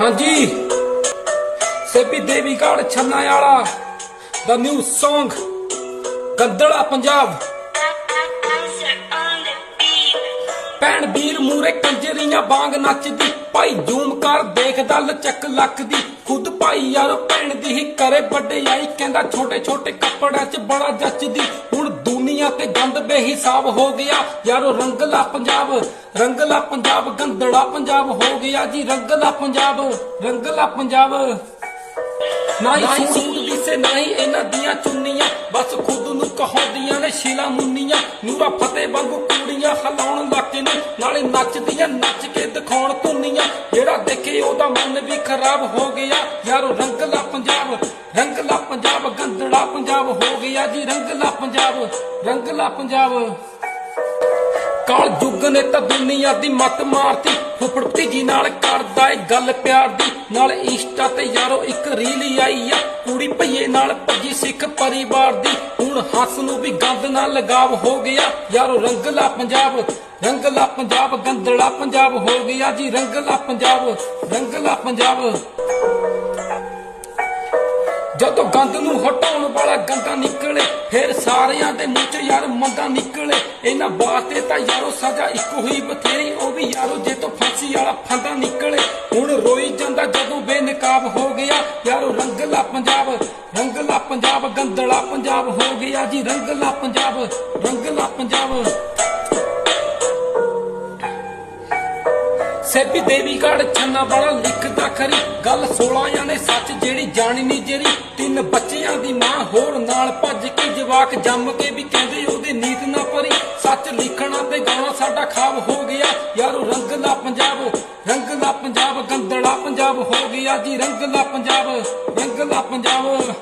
ਹਾਂਜੀ। ਸੇਪੀ ਦੇਵੀ ਗੜ ਛੰਨਾ ਵਾਲਾ ਦਾ ਨਿਊ Song ਗੰਦੜਾ ਪੰਜਾਬ। ਭੈਣ ਵੀਰ ਮੂਰੇ ਕੰਜਰੀਆਂ ਬਾਂਗ ਨੱਚਦੀ, ਭਾਈ ਜੂਮ ਕਰ ਦੇਖਦਾ, ਲਚਕ ਲੱਕ ਦੀ ਖੁਦ ਭਾਈ ਯਾਰ ਭੈਣ ਦੀ ਹੀ ਕਰੇ ਵੱਡੇ ਆਈ ਕਹਿੰਦਾ ਛੋਟੇ ਛੋਟੇ ਕੱਪੜਿਆਂ 'ਚ ਬੜਾ ਜੱਚਦੀ। ਹੁਣ ਦੁਨੀਆ ਤੇ ਗੰਦ ਬੇਹਿਸਾਬ ਹੋ ਗਿਆ, ਯਾਰੋ ਰੰਗਲਾ ਪੰਜਾਬ। ਰੰਗਲਾ ਪੰਜਾਬ ਗੰਦੜਾ ਪੰਜਾਬ, ਹੋ ਗਿਆ ਜੀ ਰੰਗਲਾ ਪੰਜਾਬ ਰੰਗਲਾ ਪੰਜਾਬ। ਨਾ ਸੂਟ ਦਿਸੇ, ਨਾ ਇਹਨਾਂ ਦੀਆਂ ਚੁੰਨੀਆਂ, ਬਸ ਖੁਦ ਨੂੰ ਕਹਾਉਂਦੀਆਂ ਨੇ ਸ਼ੀਲਾ ਮੁੰਨੀਆਂ। ਨੂਰਾ ਫਤਿਹ ਵਾਂਗੂ ਕੁੜੀਆਂ ਹਲਾਉਣ ਲੱਗੇ ਨੇ ਨਾਲੇ ਨੱਚਦੀਆਂ, ਨੱਚ ਕੇ ਦਿਖਾਉਣ ਧੁੰਨੀਆਂ। ਜਿਹੜਾ ਦੇਖੇ ਉਹਦਾ ਮਨ ਵੀ ਖਰਾਬ ਹੋ ਗਿਆ। ਯਾਰੋ ਰੰਗਲਾ ਪੰਜਾਬ ਰੰਗਲਾ ਪੰਜਾਬ ਗੰਦੜਾ ਪੰਜਾਬ, ਹੋ ਗਿਆ ਜੀ ਰੰਗਲਾ ਪੰਜਾਬ ਰੰਗਲਾ ਪੰਜਾਬ। ਕਾਲ ਜੁਗ ਨੇ ਤਾਂ ਦੁਨੀਆ ਦੀ ਮੱਤ ਮਾਰਤੀ। ਫੁੱਫੜ ਭਤੀਜੀ ਨਾਲ ਕਰਦਾ ਏ ਗੱਲ ਪਿਆਰ ਦੀ। ਨਾਲ ਇੰਸਟਾ ਤੇ ਯਾਰੋ ਇੱਕ ਰੀਲ ਆਈ ਆ। ਕੁੜੀ ਭਈਏ ਨਾਲ ਭੱਜੀ ਸਿੱਖ ਪਰਿਵਾਰ ਦੀ। ਹੁਣ ਹੱਸ ਨੂੰ ਵੀ ਗੰਦ ਨਾਲ ਲਗਾਵ ਹੋ ਗਿਆ। ਯਾਰੋ ਰੰਗਲਾ ਪੰਜਾਬ ਰੰਗਲਾ ਪੰਜਾਬ, ਗੰਦਲਾ ਪੰਜਾਬ ਹੋ ਗਿਆ ਜੀ। ਰੰਗਲਾ ਪੰਜਾਬ ਰੰਗਲਾ ਪੰਜਾਬ। ਗੰਦ ਨੂੰ ਹਟਾਉਣ ਵਾਲਾ ਗੰਦਾ ਨਿਕਲੇ। ਫਿਰ ਸਾਰਿਆਂ ਦੇ ਮੂੰਹ 'ਚ ਯਾਰ ਮੰਦਾ ਨਿਕਲੇ। ਇਹਨਾਂ ਵਾਸਤੇ ਤਾਂ ਯਾਰੋ ਸਜ਼ਾ ਇੱਕੋ ਹੀ ਬਥੇਰੀ, ਉਹ ਵੀ ਯਾਰੋ ਜੇ ਤੋਂ ਫਾਂਸੀ ਵਾਲਾ ਫੰਦਾ ਨਿਕਲੇ। ਹੁਣ ਰੋਈ ਜਾਂਦਾ ਜਦੋਂ ਬੇਨਕਾਬ ਹੋ ਗਿਆ। ਯਾਰੋ ਰੰਗਲਾ ਪੰਜਾਬ ਰੰਗਲਾ ਪੰਜਾਬ, ਗੰਦਲਾ ਪੰਜਾਬ ਹੋ ਗਿਆ ਜੀ, ਰੰਗਲਾ ਪੰਜਾਬ ਰੰਗਲਾ ਪੰਜਾਬ। ਸੈਪੀ ਦੇਵੀ ਗੜ ਛੰਨਾ ਵਾਲਾ ਲਿਖਦਾ ਖਰੀ। ਗੱਲ 16 ਨੇ ਸੱਚ, ਜਿਹੜੀ ਜਾਣੀ ਜਵਾਕ ਜੰਮ ਕੇ ਵੀ ਕਹਿੰਦੇ ਉਹਦੇ ਨੀਤ ਨਾ ਪਰੀ। ਸੱਚ ਲਿਖਣਾ ਤੇ ਗਾਣਾ ਸਾਡਾ ਖਾਬ ਹੋ ਗਿਆ। ਯਾਰੋ ਰੰਗਲਾ ਪੰਜਾਬ ਰੰਗਲਾ ਪੰਜਾਬ ਗੰਦਲਾ ਪੰਜਾਬ ਹੋ ਗਿਆ ਜੀ। ਰੰਗਲਾ ਪੰਜਾਬ ਰੰਗਲਾ ਪੰਜਾਬ।